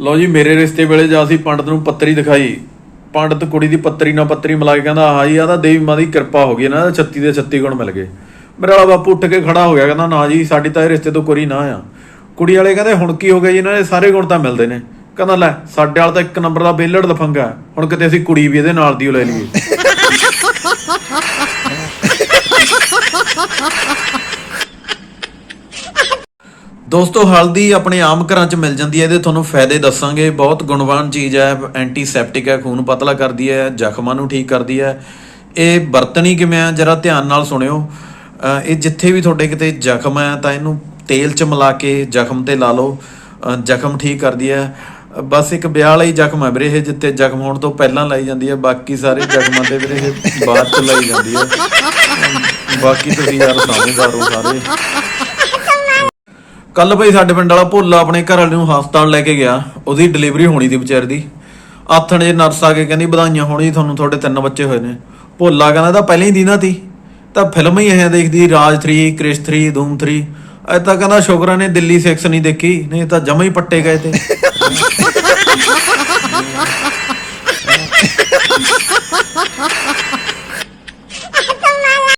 ਲਓ ਜੀ, ਮੇਰੇ ਰਿਸ਼ਤੇ ਵੇਲੇ ਜਾ ਅਸੀਂ ਪੰਡਤ ਨੂੰ ਪੱਤਰੀ ਦਿਖਾਈ, ਪੰਡਤ ਕੁੜੀ ਦੀ ਪੱਤਰੀ ਨਾਲ ਪੱਤਰੀ ਮਿਲਾ ਕੇ ਕਹਿੰਦਾ ਹਾਂ ਜੀ ਆ ਤਾਂ ਦੇਵੀ ਮਾਂ ਦੀ ਕਿਰਪਾ ਹੋ ਗਈ ਇਹਨਾਂ ਦਾ 36 ਦੇ 36 ਗੁਣ ਮਿਲ ਗਏ। ਮੇਰੇ ਵਾਲਾ ਬਾਪੂ ਉੱਠ ਕੇ ਖੜਾ ਹੋ ਗਿਆ, ਕਹਿੰਦਾ, ਨਾ ਜੀ, ਸਾਡੀ ਤਾਂ ਇਹ ਰਿਸ਼ਤੇ ਤੋਂ ਕੋਰੀ ਨਾ ਆ। ਕੁੜੀ ਵਾਲੇ ਕਹਿੰਦੇ, ਹੁਣ ਕੀ ਹੋ ਗਿਆ ਜੀ, ਇਹਨਾਂ ਦੇ ਸਾਰੇ ਗੁਣ ਤਾਂ ਮਿਲਦੇ ਨੇ। ਕਹਿੰਦਾ, ਲੈ, ਸਾਡੇ ਵਾਲਾ ਤਾਂ ਇੱਕ ਨੰਬਰ ਦਾ ਬੇਲੜ ਲਫੰਗਾ ਹੁਣ ਕਿਤੇ ਅਸੀਂ ਕੁੜੀ ਵੀ ਇਹਦੇ ਨਾਲ ਦੀ ਓ ਲੈ ਲਈਏ। ਦੋਸਤੋ, ਹਲਦੀ ਆਪਣੇ ਆਮ ਘਰਾਂ 'ਚ ਮਿਲ ਜਾਂਦੀ ਹੈ, ਇਹਦੇ ਤੁਹਾਨੂੰ ਫਾਇਦੇ ਦੱਸਾਂਗੇ। ਬਹੁਤ ਗੁਣਵਾਨ ਚੀਜ਼ ਹੈ ਐਂਟੀਸੈਪਟਿਕ ਹੈ, ਖੂਨ ਪਤਲਾ ਕਰਦੀ ਹੈ, ਜ਼ਖਮਾਂ ਨੂੰ ਠੀਕ ਕਰਦੀ ਹੈ। ਇਹ ਵਰਤਣੀ ਕਿਵੇਂ ਆ ਜਰਾ ਧਿਆਨ ਨਾਲ ਸੁਣਿਓ। ਇਹ ਜਿੱਥੇ ਵੀ ਤੁਹਾਡੇ ਕਿਤੇ ਜ਼ਖਮ ਹੈ, ਤਾਂ ਇਹਨੂੰ ਤੇਲ 'ਚ ਮਿਲਾ ਕੇ ਜ਼ਖਮ ਤੇ ਲਾ ਲਓ। ਜ਼ਖਮ ਠੀਕ ਕਰਦੀ ਹੈ। ਬਸ ਇੱਕ ਵਿਆਹ ਵਾਲਾ ਹੀ ਜ਼ਖਮ ਹੈ ਵੀਰੇ, ਇਹ ਜਿੱਥੇ ਜ਼ਖਮ ਹੋਣ ਤੋਂ ਪਹਿਲਾਂ ਲਾਈ ਜਾਂਦੀ ਹੈ, ਬਾਕੀ ਸਾਰੇ ਜ਼ਖਮਾਂ ਤੇ ਵੀਰੇ, ਇਹ ਬਾਅਦ 'ਚ ਲਾਈ ਜਾਂਦੀ ਹੈ। ਬਾਕੀ ਤੁਸੀਂ ਯਾਰ ਸਮਝਦਾਰ ਹੋ ਸਾਰੇ। ਕੱਲ ਭਾਈ ਸਾਡੇ ਪਿੰਡ ਵਾਲਾ ਭੋਲਾ ਆਪਣੇ ਘਰ ਵਾਲੇ ਨੂੰ ਹਸਪਤਾਲ ਲੈ ਕੇ ਗਿਆ। ਉਹਦੀ ਡਿਲੀਵਰੀ ਹੋਣੀ ਸੀ ਵਿਚਾਰੇ ਦੀ। ਆਥਣ ਜੇ ਨਰਸ ਆ ਕੇ ਕਹਿੰਦੀ, ਵਧਾਈਆਂ ਹੋਣੀ ਤੁਹਾਨੂੰ, ਤੁਹਾਡੇ ਤਿੰਨ ਬੱਚੇ ਹੋਏ ਨੇ। ਭੋਲਾ ਕਹਿੰਦਾ ਤਾਂ ਪਹਿਲਾਂ ਹੀ ਦੀਨਾ ਤੀ ਤਾਂ ਫਿਲਮ ਹੀ ਇਹ ਦੇਖਦੀ, ਰਾਜ 3 ਕ੍ਰਿਸ਼ 3 ਧੂਮ 3 ਅੱਜ ਤਾਂ ਕਹਿੰਦਾ, ਸ਼ੁਕਰਾਂ ਨੇ ਦਿੱਲੀ 6 ਨਹੀਂ ਦੇਖੀ, ਨਹੀਂ ਤਾਂ ਜਮਾ ਹੀ ਪੱਟੇ ਗਏ ਤੇ।